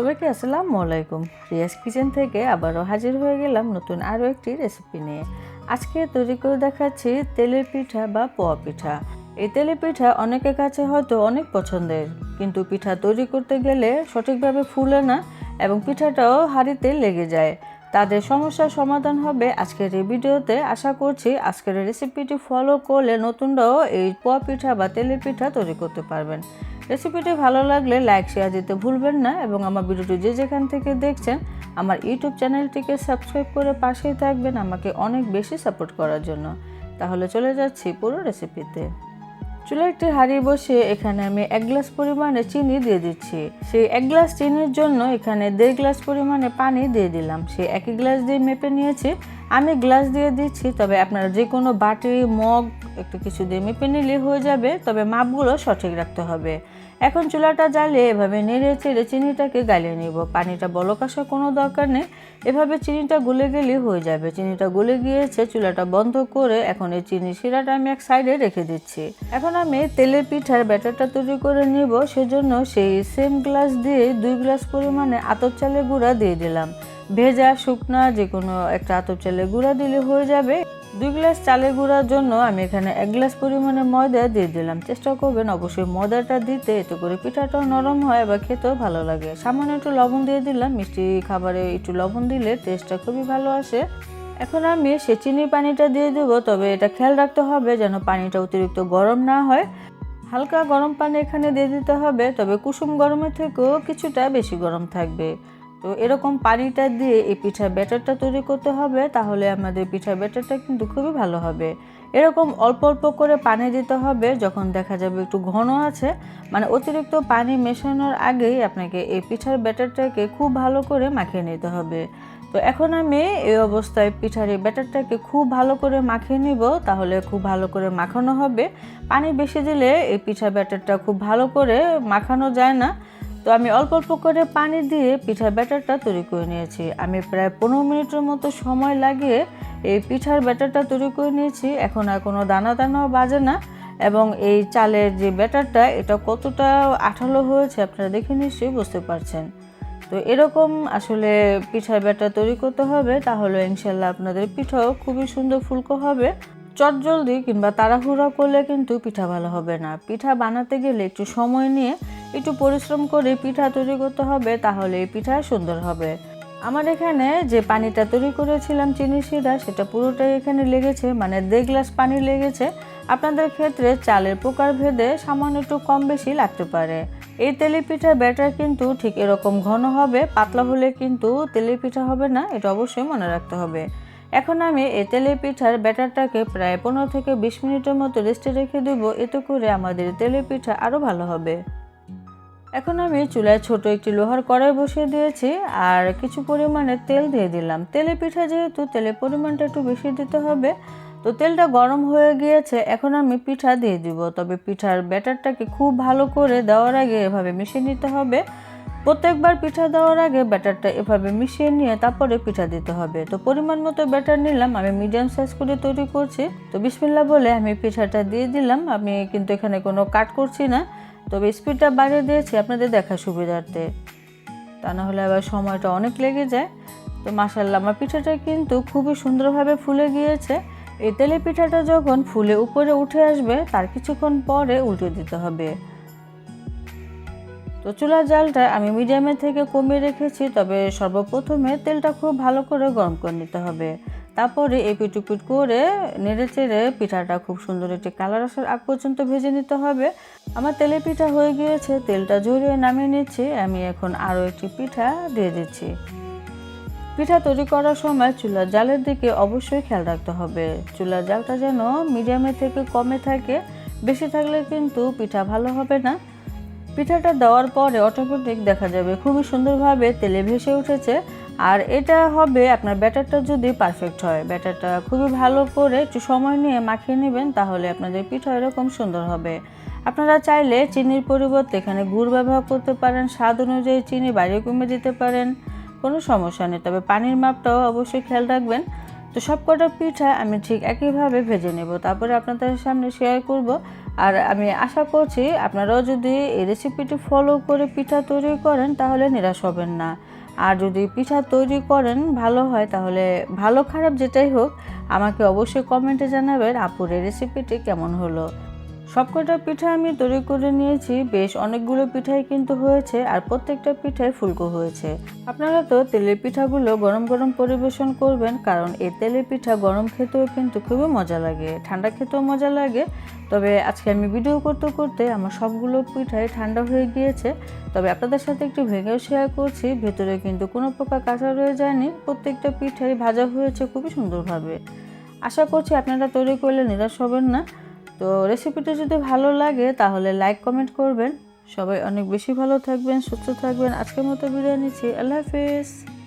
সবাইকে আসসালামু আলাইকুম। রিয়াজ কিচেন থেকে আবারও হাজির হয়ে গেলাম নতুন আরও একটি রেসিপি নিয়ে। আজকে তৈরি করে দেখাচ্ছি তেলের পিঠা বা পোয়া পিঠা। এই তেলের পিঠা অনেকের কাছে হয়তো অনেক পছন্দের, কিন্তু পিঠা তৈরি করতে গেলে সঠিকভাবে ফুলে না এবং পিঠাটাও হাঁড়িতে লেগে যায়। তাদের সমস্যার সমাধান হবে আজকের এই ভিডিওতে। আশা করছি আজকের রেসিপিটি ফলো করলে নতুনরাও এই পোয়া পিঠা বা তেলের পিঠা তৈরি করতে পারবেন। রেসিপিটি ভালো লাগলে লাইক, শেয়ার দিতে ভুলবেন না এবং আমার ভিডিওটি যে যেখান থেকে দেখছেন, আমার ইউটিউব চ্যানেলটিকে সাবস্ক্রাইব করে পাশেই থাকবেন আমাকে অনেক বেশি সাপোর্ট করার জন্য। তাহলে চলে যাচ্ছি পুরো রেসিপিতে। চুলা একটি হাঁড়ি বসে এখানে আমি এক গ্লাস পরিমাণে চিনি দিয়ে দিচ্ছি। সেই এক গ্লাস চিনির জন্য এখানে দেড় গ্লাস পরিমাণে পানি দিয়ে দিলাম। সেই একই গ্লাস দিয়ে মেপে নিয়েছি। আমি গ্লাস দিয়ে দিচ্ছি, তবে আপনারা যে কোনো বাটি, মগ, একটু কিছু দিয়ে মেপে নিলে হয়ে যাবে, তবে মাপগুলো সঠিক রাখতে হবে। এখন চুলাটা জ্বালিয়ে এভাবে নেড়ে চেড়ে চিনিটাকে গালিয়ে নিব। পানিটা বলক কোনো দরকার নেই। এভাবে চিনিটা গলে গেলেই হয়ে যাবে। চিনিটা গলে গিয়েছে, চুলাটা বন্ধ করে এখন এই চিনি শিরাটা আমি এক সাইডে রেখে দিচ্ছি। এখন আমি তেলের পিঠার ব্যাটারটা তৈরি করে নিব। সেজন্য সেই সেম গ্লাস দিয়ে দুই গ্লাস পরিমাণে আতর চালের গুঁড়া দিয়ে দিলাম। ভেজা, শুকনা যে কোনো একটা আতপ চালের গুঁড়া দিলে হয়ে যাবে। দুই গ্লাস চালের গুঁড়ার জন্য আমি এখানে এক গ্লাস পরিমাণে ময়দা দিয়ে দিলাম। চেষ্টা করবেন অবশ্যই ময়দাটা দিতে, এতে করে পিঠাটাও নরম হয় বা খেতেও ভালো লাগে। সামান্য একটু লবণ দিয়ে দিলাম। মিষ্টি খাবারে একটু লবণ দিলে টেস্টটা খুবই ভালো আসে। এখন আমি সে চিনির পানিটা দিয়ে দেবো, তবে এটা খেয়াল রাখতে হবে যেন পানিটা অতিরিক্ত গরম না হয়। হালকা গরম পানি এখানে দিয়ে দিতে হবে, তবে কুসুম গরমের থেকেও কিছুটা বেশি গরম থাকবে। তো এরকম পানিটা দিয়ে এই পিঠার ব্যাটারটা তৈরি করতে হবে, তাহলে আমাদের পিঠার ব্যাটারটা কিন্তু খুবই ভালো হবে। এরকম অল্প অল্প করে পানি দিতে হবে, যখন দেখা যাবে একটু ঘন আছে মানে অতিরিক্ত পানি মেশানোর আগেই আপনাকে এই পিঠার ব্যাটারটাকে খুব ভালো করে মাখিয়ে নিতে হবে। তো এখন আমি এই অবস্থায় পিঠার এই ব্যাটারটাকে খুব ভালো করে মাখিয়ে নিব, তাহলে খুব ভালো করে মাখানো হবে। পানি বেশি দিলে এই পিঠা ব্যাটারটা খুব ভালো করে মাখানো যায় না। তো আমি অল্প অল্প করে পানি দিয়ে পিঠার ব্যাটারটা তৈরি করে নিয়েছি। আমি প্রায় পনেরো মিনিটের মতো সময় লাগিয়ে এই পিঠার ব্যাটারটা তৈরি করে নিয়েছি। এখন আর কোনো দানা দানাও বাজে না এবং এই চালের যে ব্যাটারটা, এটা কতটা আঠালো হয়েছে আপনারা দেখে নিশ্চয়ই বুঝতে পারছেন। তো এরকম আসলে পিঠার ব্যাটার তৈরি করতে হবে, তাহলে ইনশাল্লাহ আপনাদের পিঠাও খুবই সুন্দর ফুলকো হবে। চটজলদি কিংবা তাড়াহুড়া করলে কিন্তু পিঠা ভালো হবে না। পিঠা বানাতে গেলে একটু সময় নিয়ে একটু পরিশ্রম করে পিঠা তৈরি করতে হবে তাহলে এই পিঠা সুন্দর হবে। আমার এখানে যে পানিটা তৈরি করেছিলাম চিনি শিরা সেটা পুরোটাই এখানে লেগেছে মানে দেড় গ্লাস পানি লেগেছে। আপনাদের ক্ষেত্রে চালের প্রকার ভেদে সামান্য একটু কম বেশি লাগতে পারে। এই তেলি পিঠার ব্যাটার কিন্তু ঠিক এরকম ঘন হবে, পাতলা হলে কিন্তু তেলি পিঠা হবে না, এটা অবশ্যই মনে রাখতে হবে। এখন আমি এ তেলে পিঠার ব্যাটারটাকে প্রায় পনেরো থেকে বিশ মিনিটের মতো রেস্টে রেখে দেবো, এতে করে আমাদের তেলে পিঠা আরও ভালো হবে। এখন আমি চুলায় ছোট একটি লোহার কড়াই বসিয়ে দিয়েছি আর কিছু পরিমাণে তেল দিয়ে দিলাম। তেলে পিঠা যেহেতু, তেলের পরিমাণটা একটু বেশি দিতে হবে, তো তেলটা গরম হয়ে গিয়েছে, এখন আমি পিঠা দিয়ে দিব। তবে পিঠার ব্যাটারটাকে খুব ভালো করে দেওয়ার আগে এভাবে মিশিয়ে নিতে হবে। প্রত্যেকবার পিঠা দেওয়ার আগে ব্যাটারটা এভাবে মিশিয়ে নিয়ে তারপরে পিঠা দিতে হবে। তো পরিমাণ মতো ব্যাটার নিলাম, আমি মিডিয়াম সাইজ করে তৈরি করছি। তো বিসমিল্লা বলে আমি পিঠাটা দিয়ে দিলাম, আমি কিন্তু এখানে কোনো কাট করছি না। তবে স্পিডটা বাড়িয়ে দিয়েছি আপনাদের দেখা সুবিধার্থে। তা না হলে আবার সময়টা অনেক লেগে যায়। তো মাসাল্লাহ আমার পিঠাটা কিন্তু খুবই সুন্দরভাবে ফুলে গিয়েছে। এই তেলে পিঠাটা যখন ফুলে উপরে উঠে আসবে, তার কিছুক্ষণ পরে উল্টে দিতে হবে। তো চুলার জালটা আমি মিডিয়ামের থেকে কমিয়ে রেখেছি, তবে সর্বপ্রথমে তেলটা খুব ভালো করে গরম করে নিতে হবে। তারপরে এপিট উপিট করে নেড়ে চেড়ে পিঠাটা খুব সুন্দর একটি কালার আসার আগ পর্যন্ত ভেজে নিতে হবে। আমার তেলে পিঠা হয়ে গিয়েছে, তেলটা ঝরিয়ে নামিয়ে নিচ্ছি, আমি এখন আরও একটি পিঠা দিয়ে দিচ্ছি। পিঠা তৈরি করার সময় চুলার জালের দিকে অবশ্যই খেয়াল রাখতে হবে। চুলার জালটা যেন মিডিয়ামের থেকে কমে থাকে, বেশি থাকলে কিন্তু পিঠা ভালো হবে না। পিঠাটা দেওয়ার পরে অটোমেটিক দেখা যাবে খুবই সুন্দরভাবে তেলে ভেসে উঠেছে। আর এটা হবে আপনার ব্যাটারটা যদি পারফেক্ট হয়, ব্যাটারটা খুবই ভালো করে একটু সময় নিয়ে মাখিয়ে নেবেন, তাহলে আপনাদের পিঠা এরকম সুন্দর হবে। আপনারা চাইলে চিনির পরিবর্তে এখানে গুড় ব্যবহার করতে পারেন, স্বাদ অনুযায়ী চিনি বাড়িয়ে কমে দিতে পারেন, কোনো সমস্যা নেই। তবে পানির মাপটাও অবশ্যই খেয়াল রাখবেন। তো সব কটা পিঠা আমি ঠিক একইভাবে ভেজে নেব। তারপরে আপনাদের সামনে শেয়ার করব। আর আমি আশা করছি আপনারাও যদি এই রেসিপিটি ফলো করে পিঠা তৈরি করেন, তাহলে নিরাশ হবেন না। আর যদি পিঠা তৈরি করেন ভালো হয়, তাহলে ভালো খারাপ যেটাই হোক, আমাকে অবশ্যই কমেন্টে জানাবেন, আপুর এই রেসিপিটি কেমন হলো। সবকটা পিঠা আমি তৈরি করে নিয়েছি, বেশ অনেকগুলো পিঠাই কিন্তু হয়েছে আর প্রত্যেকটা পিঠাই ফুলকো হয়েছে। আপনারা তো তেলের পিঠাগুলো গরম গরম পরিবেশন করবেন, কারণ এই তেলের পিঠা গরম খেতেও কিন্তু খুবই মজা লাগে, ঠান্ডা খেতেও মজা লাগে। তবে আজকে আমি ভিডিও করতে করতে আমার সবগুলো পিঠাই ঠান্ডা হয়ে গিয়েছে। তবে আপনাদের সাথে একটু ভেঙেও শেয়ার করছি, ভেতরে কিন্তু কোনো প্রকার কাঁচা রয়ে যায়নি, প্রত্যেকটা পিঠাই ভাজা হয়েছে খুবই সুন্দরভাবে। আশা করছি আপনারা তৈরি করলে নিরাশ হবেন না। তো রেসিপিটা যদি ভালো লাগে, তাহলে লাইক কমেন্ট করবেন। সবাই অনেক বেশি ভালো থাকবেন, সুস্থ থাকবেন। আজকের মতো বিরিয়ানি আল্লাহ হাফিজ।